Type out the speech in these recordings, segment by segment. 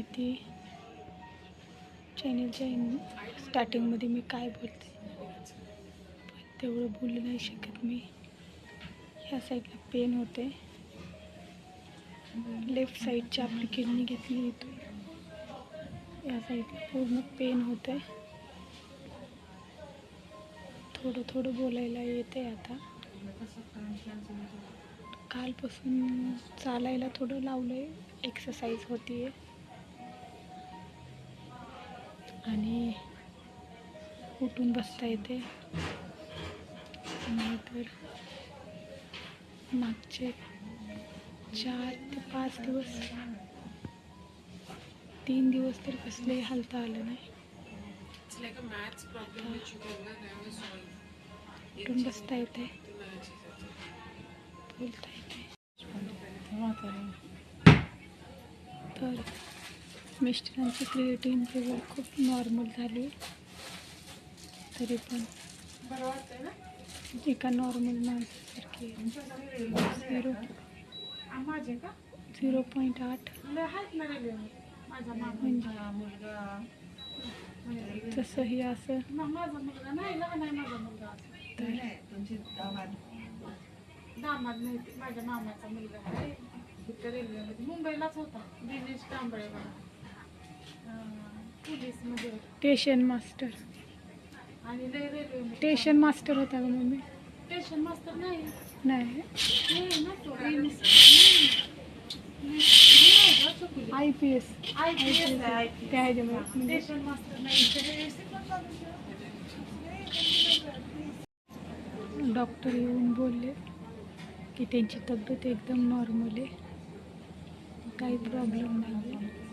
माहिती. चॅनलच्या इन स्टार्टिंगमध्ये मी काय बोलते? पण तेवढं बोलू नाही शकत मी. ह्या साईडला पेन होते. लेफ्ट साईडची आपली किडनी घेतली इथून. या साईडला पूर्ण पेन होते. थोडं थोडं बोलायला येते आता. कालपासून चालायला थोडं लावलं आहे एक्सरसाइज होती आहे आणि उठून बसता येते. नाहीतर मागचे चार ते पाच दिवस तीन दिवस तर कसले हालता आलं नाही. उठून बसता येते. बोलता येते. तर मिस्टर क्रिएटिन लेवल खूब नॉर्मल झाली तरी पण एका नॉर्मल माणसासारखी झिरो झिरो आठ म्हणजे तसंही दामाद नाही माझ्या मामाचा मुलगा मुंबईलाच होता दिनेश कांबळे म्हणून स्टेशन मास्टर आणि स्टेशन मास्टर होता. का मम्मी? स्टेशन मास्तर नाही. नाही. नाही ना तो नाही. नाही, नाही गं, चुकली. आय पी एस IPS आहे, स्टेशन मास्तर नाही. डॉक्टर येऊन बोलले की त्यांची तब्येत एकदम नॉर्मल आहे. काही प्रॉब्लेम नाही. आहे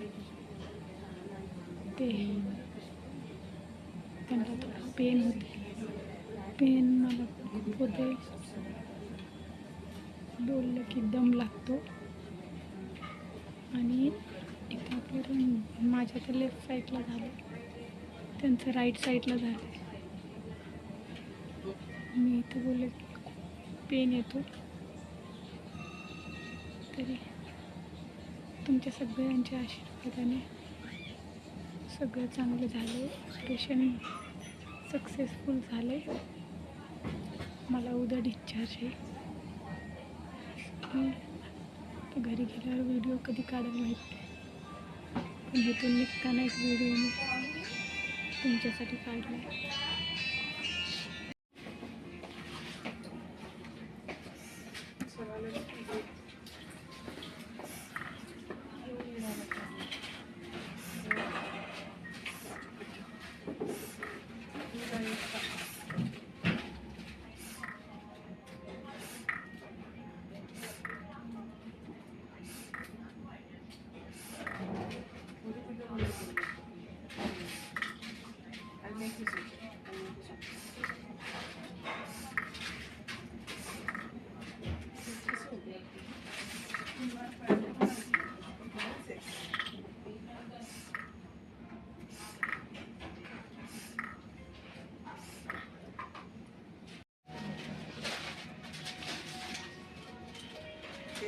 ते त्यांना थोडं पेन होते पेन मला खूप होते बोललं की दम लागतो. आणि इथं आपल्याला माझ्या तर लेफ्ट साईडला झालं. त्यांचं राईट साईडला झालं. मी इथं बोलले की पेन येतो तरी तुमच्या सगळ्यांच्या आशीर्वादाने सगळं चांगलं झालं. ऑपरेशन सक्सेसफुल झाले मला उद्या डिस्चार्ज आहे. घरी गेल्यावर व्हिडिओ कधी काढायला माहीत पण इथून निघताना एक व्हिडिओ मी तुमच्यासाठी काढला आहे